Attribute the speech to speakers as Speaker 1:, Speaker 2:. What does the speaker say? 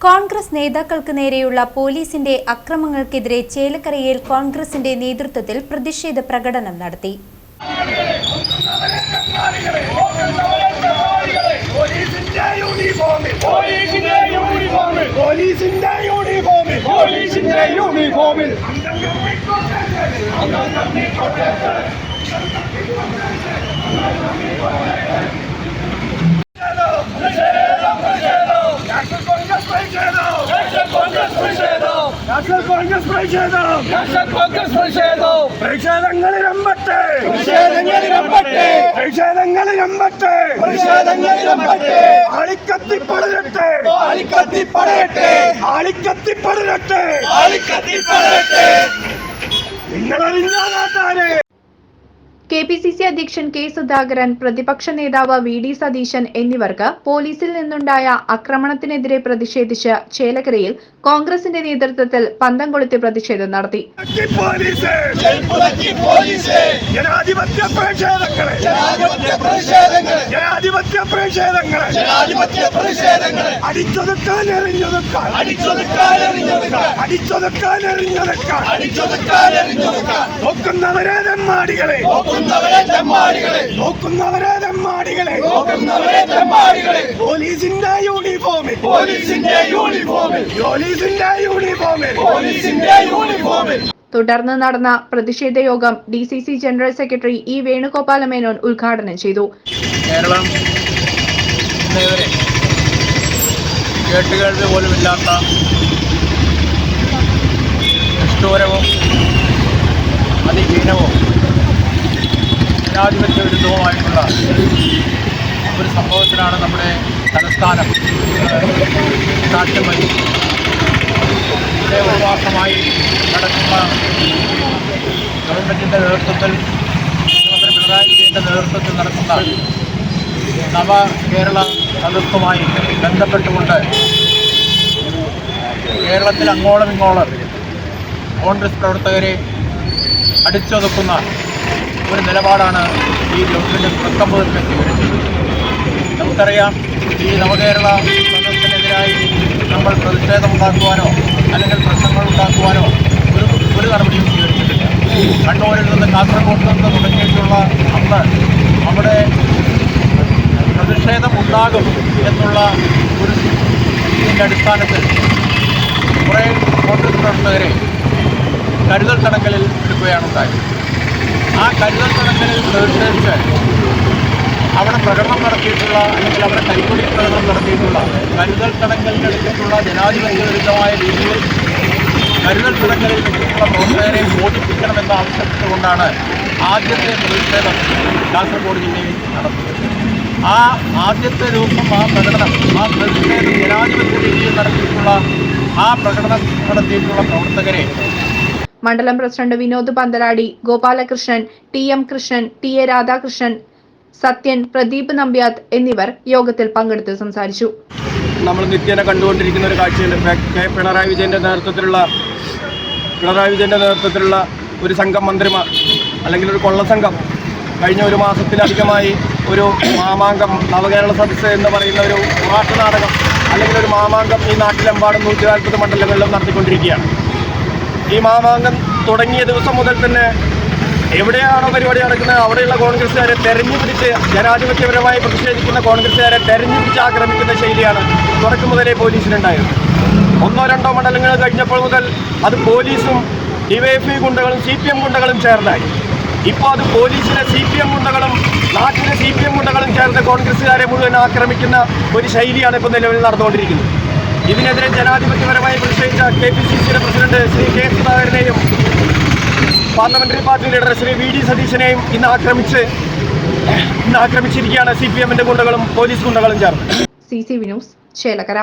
Speaker 1: കോൺഗ്രസ് നേതാക്കൾക്ക് നേരെയുള്ള പോലീസിന്റെ അക്രമങ്ങൾക്കെതിരെ ചേലക്കരയിൽ കോൺഗ്രസിന്റെ നേതൃത്വത്തിൽ പ്രതിഷേധ പ്രകടനം നടത്തി.
Speaker 2: യൂണിഫോമിൽ
Speaker 3: പോലീസിന്റെ യൂണിഫോമിൽ
Speaker 2: പോലീസിന്റെ യൂണിഫോമിൽ
Speaker 3: പോലീസിന്റെ യൂണിഫോമിൽ
Speaker 2: നാഷണൽ കോൺഗ്രസ് പ്രതിഷേധം
Speaker 3: കോൺഗ്രസ് പ്രതിഷേധം
Speaker 2: നാഷണൽ കോൺഗ്രസ് പ്രതിഷേധം.
Speaker 3: നാഷണൽ കോൺഗ്രസ് പ്രതിഷേധം
Speaker 2: അളിക്കത്തി
Speaker 3: പ്രതിഷേധങ്ങളിരമ്പട്ടെ
Speaker 2: അളിക്കത്തി
Speaker 3: പ്രതിഷേധങ്ങളിരമ്പട്ടെ
Speaker 2: ആളിക്കത്തിപ്പടരട്ടെ.
Speaker 3: ആളിക്കത്തിപ്പടയട്ടെ
Speaker 2: ആളിക്കത്തിപ്പടരട്ടെ.
Speaker 3: ആളിക്കത്തിപ്പടയട്ടെ
Speaker 2: നിങ്ങളറിഞ്ഞ നാട്ടാരെ.
Speaker 4: കെ പി സി സി അധ്യക്ഷൻ കെ സുധാകരൻ പ്രതിപക്ഷ നേതാവ് വി ഡി സതീശൻ എന്നിവർക്ക് പോലീസിൽ നിന്നുണ്ടായ ആക്രമണത്തിനെതിരെ പ്രതിഷേധിച്ച് ചേലക്കരയിൽ കോൺഗ്രസിന്റെ നേതൃത്വത്തിൽ പന്തം കൊളുത്തി പ്രതിഷേധം നടത്തി.
Speaker 2: ജനാധിപത്യ
Speaker 3: ജനാധിപത്യ പ്രതിഷേധങ്ങൾ
Speaker 2: ജനാധിപത്യ പ്രതിഷേധങ്ങളെ
Speaker 3: പ്രതിഷേധങ്ങൾ
Speaker 2: അടിച്ചൊതുക്കാൻ എറിഞ്ഞൊതുക്കാൻ
Speaker 3: അടിച്ചൊതുക്കാൻ എറിഞ്ഞൊതുക്കാൻ
Speaker 2: അടിച്ചൊതുക്കാൻ എറിഞ്ഞൊതുക്കാൻ
Speaker 3: അടിച്ചൊതുക്കാൻ എറിഞ്ഞൊതുക്കാൻ
Speaker 2: നോക്കുന്നവരെ തെമ്മാടികളെ
Speaker 3: നോക്കുന്നവരെ തെമ്മാടികളെ
Speaker 2: നോക്കുന്നവരെ തെമ്മാടികളെ
Speaker 3: നോക്കുന്നവരെ തെമ്മാടികളെ
Speaker 2: പോലീസിന്റെ യൂണിഫോമിൽ
Speaker 3: പോലീസിന്റെ യൂണിഫോമിൽ
Speaker 2: പോലീസിന്റെ യൂണിഫോമിൽ
Speaker 3: പോലീസിന്റെ യൂണിഫോമിൽ
Speaker 4: തുടർന്ന് നടന്ന പ്രതിഷേധ യോഗം D C C general secretary E Venugopala Menon ഉദ്ഘാടനം ചെയ്തു.
Speaker 5: കേരളം ഇന്നേവരെ കേട്ടുകേൾവി പോലുമില്ലാത്ത നിഷ്ഠൂരവും അതിഹീനവും ജനാധിപത്യ വിരുദ്ധവുമായിട്ടുള്ള ഒരു സംഭവത്തിനാണ് നമ്മുടെ തലസ്ഥാനം. സാക്ഷ്യം വഹിക്കുന്നത് ഒരു മാസമായി നടക്കുന്ന ഗവൺമെന്റിന്റെ നേതൃത്വത്തിൽ മുഖ്യമന്ത്രി പിണറായി വിജയന്റെ നേതൃത്വത്തിൽ നടക്കുന്ന നവ കേരള അതിർത്തുമായി ബന്ധപ്പെട്ടുകൊണ്ട് കേരളത്തിൽ അങ്ങോളം ഇങ്ങോളം കോൺഗ്രസ് പ്രവർത്തകരെ അടിച്ചൊതുക്കുന്ന ഒരു നിലപാടാണ് ഈ ഗവൺമെന്റ് തുടക്കം മുതൽ സ്വീകരിച്ചത്. നമുക്കറിയാം ഈ നവകേരള സംഘത്തിനെതിരായി നമ്മൾ പ്രതിഷേധമുണ്ടാക്കുവാനോ അല്ലെങ്കിൽ പ്രശ്നങ്ങൾ ഉണ്ടാക്കുവാനോ ഒരു ഒരു നടപടിയും സ്വീകരിച്ചിട്ടില്ല. കണ്ണൂരിൽ നിന്ന് കാസർഗോഡ് നിന്ന് തുടങ്ങിയിട്ടുള്ള അന്ന് അവിടെ ഉണ്ടാകും എന്നുള്ള ഒരു ഇതിന്റെ അടിസ്ഥാനത്തിൽ കുറേ കോൺഗ്രസ് പ്രവർത്തകരെ കരുതൽ തടങ്കലിൽ എടുക്കുകയാണ് ഉണ്ടായത്. ആ കരുതൽ തടങ്കലിൽ പ്രതിഷേധിച്ച് അവിടെ പ്രകടനം നടത്തിയിട്ടുള്ള അല്ലെങ്കിൽ അവിടെ കൈക്കൊടി പ്രകടനം നടത്തിയിട്ടുള്ള കരുതൽ തടങ്കലിനെടുത്തിട്ടുള്ള ജനാധിപത്യ വിരുദ്ധമായ രീതിയിൽ കരുതൽ തടങ്കലിൽ നിൽക്കുന്ന പ്രവർത്തകരെ മോചിപ്പിക്കണമെന്ന് ആവശ്യപ്പെട്ടുകൊണ്ടാണ് ആദ്യത്തെ പ്രതിഷേധം കാസർഗോഡ് ജില്ലയിൽ നടന്നത്. ആ ആദ്യത്തെ രൂപം ആ പ്രകടനം ആ പ്രതിഷേധം ജനാധിപത്യ രീതിയിൽ നടത്തിയിട്ടുള്ള ആ പ്രകടനം നടത്തിയിട്ടുള്ള പ്രവർത്തകരെ
Speaker 4: മണ്ഡലം president Vinod Panthaladi Gopalakrishnan T M Krishnan T A Radhakrishnan Sathyan Pradeep Nambiath എന്നിവർ യോഗത്തിൽ പങ്കെടുത്ത് സംസാരിച്ചു.
Speaker 6: നമ്മൾ നിത്യേന കണ്ടുകൊണ്ടിരിക്കുന്ന ഒരു കാഴ്ചയുണ്ട്. കെ പിണറായി വിജയന്റെ നേതൃത്വത്തിലുള്ള പിണറായി വിജയന്റെ നേതൃത്വത്തിലുള്ള ഒരു സംഘം മന്ത്രിമാർ അല്ലെങ്കിൽ ഒരു കൊള്ളസംഘം കഴിഞ്ഞ ഒരു മാസത്തിലധികമായി ഒരു മാമാങ്കം നവകേരള സദസ്സ് എന്ന് പറയുന്ന ഒരു നാട്ടു നാടകം അല്ലെങ്കിൽ ഒരു മാമാങ്കം ഈ നാട്ടിലെമ്പാടും നൂറ്റി നാൽപ്പത് മണ്ഡലങ്ങളിലും നടത്തിക്കൊണ്ടിരിക്കുകയാണ്. ഈ മാമാങ്കം തുടങ്ങിയ ദിവസം മുതൽ തന്നെ എവിടെയാണോ പരിപാടി നടക്കുന്നത് അവിടെയുള്ള കോൺഗ്രസ്സുകാരെ തെരഞ്ഞു പിടിച്ച് ജനാധിപത്യപരമായി പ്രതിഷേധിക്കുന്ന കോൺഗ്രസ്സുകാരെ തെരഞ്ഞു പിടിച്ച് ആക്രമിക്കുന്ന ശൈലിയാണ് തുടക്കം മുതലേ പോലീസിനുണ്ടായത്. ഒന്നോ രണ്ടോ മണ്ഡലങ്ങൾ കഴിഞ്ഞപ്പോൾ മുതൽ അത് പോലീസും ഡിവൈഎഫ്ഐ ഗുണ്ടകളും സി പി എം ഗുണ്ടകളും ചേർന്നായി. ഇപ്പോൾ അത് പോലീസിലെ സി പി എം ഗുണ്ടകളും നാട്ടിലെ സി പി എം ഗുണ്ടകളും ചേർന്ന് കോൺഗ്രസ്സുകാരെ മുഴുവൻ ആക്രമിക്കുന്ന ഒരു ശൈലിയാണ് ഇപ്പോൾ നിലവിൽ നടന്നുകൊണ്ടിരിക്കുന്നത്. ഇതിനെതിരെ ജനാധിപത്യപരമായി പ്രതിഷേധിച്ച കെ പി സി സിയുടെ president Shri K സുധാകരനെയും parliamentary party leader Shri V D സതീശനെയും ഇന്ന് ആക്രമിച്ച് ഇന്ന് ആക്രമിച്ചിരിക്കുകയാണ് സി പി എമ്മിന്റെ ഗുണ്ടകളും പോലീസ് ഗുണ്ടകളും ചേർന്ന്.
Speaker 4: C C V news Chelakkara.